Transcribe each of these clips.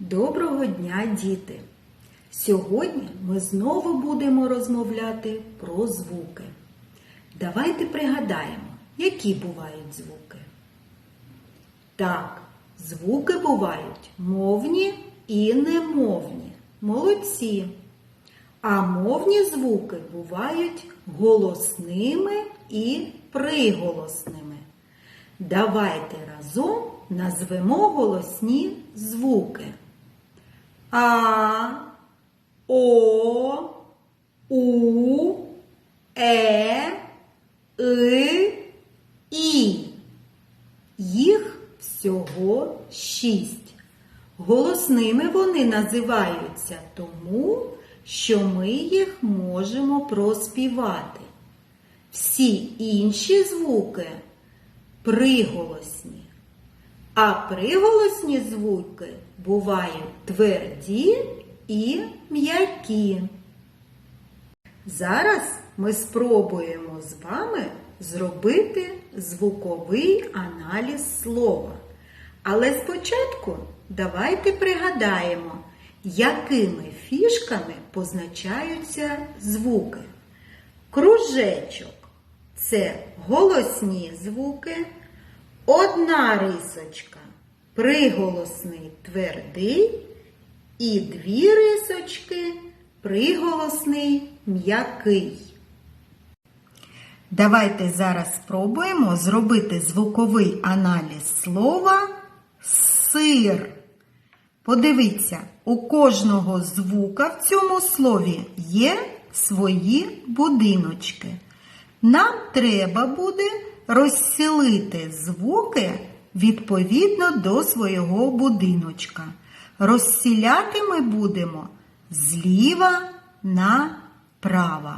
Доброго дня, діти! Сьогодні ми знову будемо розмовляти про звуки. Давайте пригадаємо, які бувають звуки. Так, звуки бувають мовні і немовні. Молодці. А мовні звуки бувають голосними і приголосними. Давайте разом назвемо голосні звуки. А, О, У, Е, И, І. Їх всього шість. Голосними вони називаються тому, що ми їх можемо проспівати. Всі інші звуки приголосні. А приголосні звуки бувають тверді і м'які. Зараз ми спробуємо з вами зробити звуковий аналіз слова. Але спочатку давайте пригадаємо, якими фішками позначаються звуки. Кружечок це голосні звуки, одна рисочка приголосний твердий і дві рисочки приголосний м'який. Давайте зараз спробуємо зробити звуковий аналіз слова сир. Подивіться, у кожного звука в цьому слові є свої будиночки. Нам треба буде розселити звуки відповідно до свого будиночка. Розсіляти ми будемо зліва направо.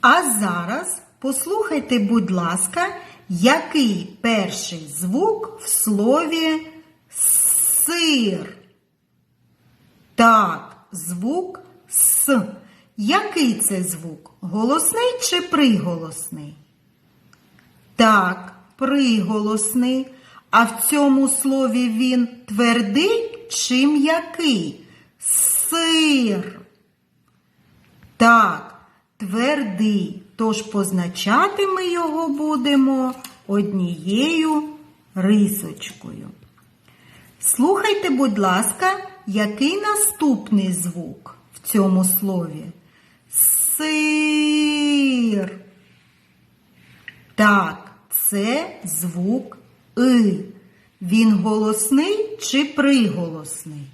А зараз послухайте, будь ласка, який перший звук в слові сир. Так, звук С. Який це звук? Голосний чи приголосний? Так, приголосний. А в цьому слові він твердий чи м'який? Сир. Так, твердий. Тож позначати ми його будемо однією рисочкою. Слухайте, будь ласка, який наступний звук в цьому слові? Сир. Так, це звук И. Він голосний чи приголосний?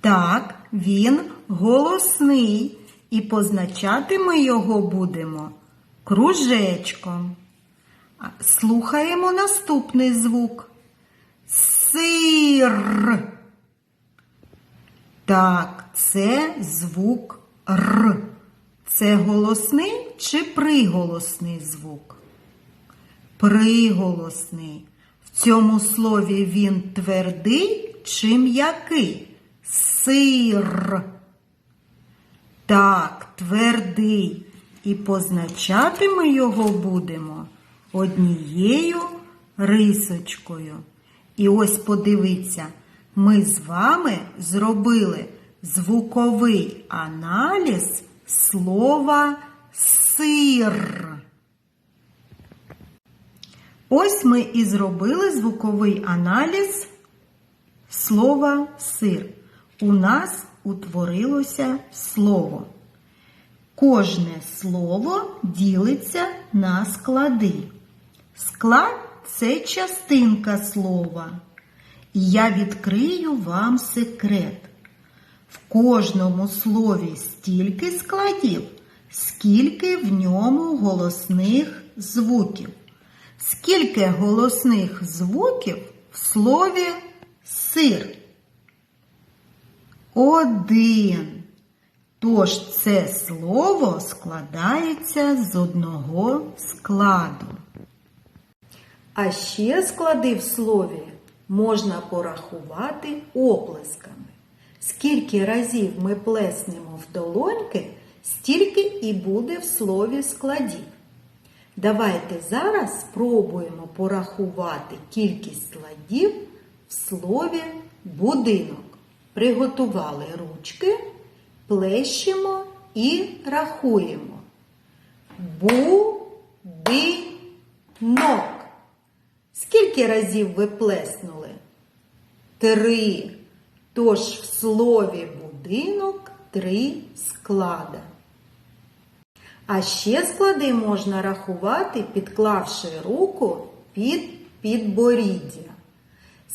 Так, він голосний. І позначати ми його будемо кружечком. Слухаємо наступний звук. Сир. Так, це звук Р. Це голосний чи приголосний звук? Приголосний. В цьому слові він твердий чи м'який? Сир. Так, твердий. І позначати ми його будемо однією рисочкою. І ось подивіться, ми з вами зробили звуковий аналіз слова сир. Ось ми і зробили звуковий аналіз слова сир. У нас утворилося слово. Кожне слово ділиться на склади. Склад це частинка слова. І я відкрию вам секрет. В кожному слові стільки складів, скільки в ньому голосних звуків. Скільки голосних звуків в слові сир? Один. Тож це слово складається з одного складу. А ще склади в слові можна порахувати оплесками. Скільки разів ми плеснемо в долоньки, стільки і буде в слові складів. Давайте зараз спробуємо порахувати кількість складів в слові будинок. Приготували ручки, плещемо і рахуємо. Будинок. Скільки разів ви плеснули? Три. Тож в слові будинок три склада. А ще склади можна рахувати, підклавши руку під підборіддя.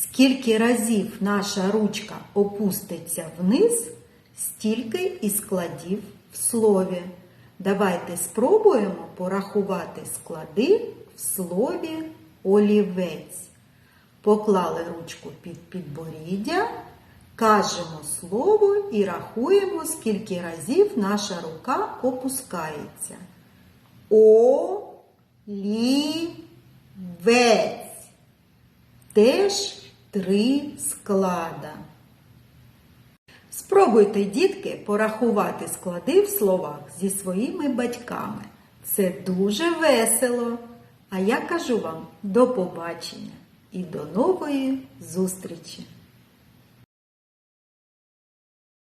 Скільки разів наша ручка опуститься вниз, стільки і складів в слові. Давайте спробуємо порахувати склади в слові олівець. Поклали ручку під підборіддя, кажемо слово і рахуємо, скільки разів наша рука опускається. Олівець. Теж три склада. Спробуйте, дітки, порахувати склади в словах зі своїми батьками. Це дуже весело. А я кажу вам до побачення і до нової зустрічі!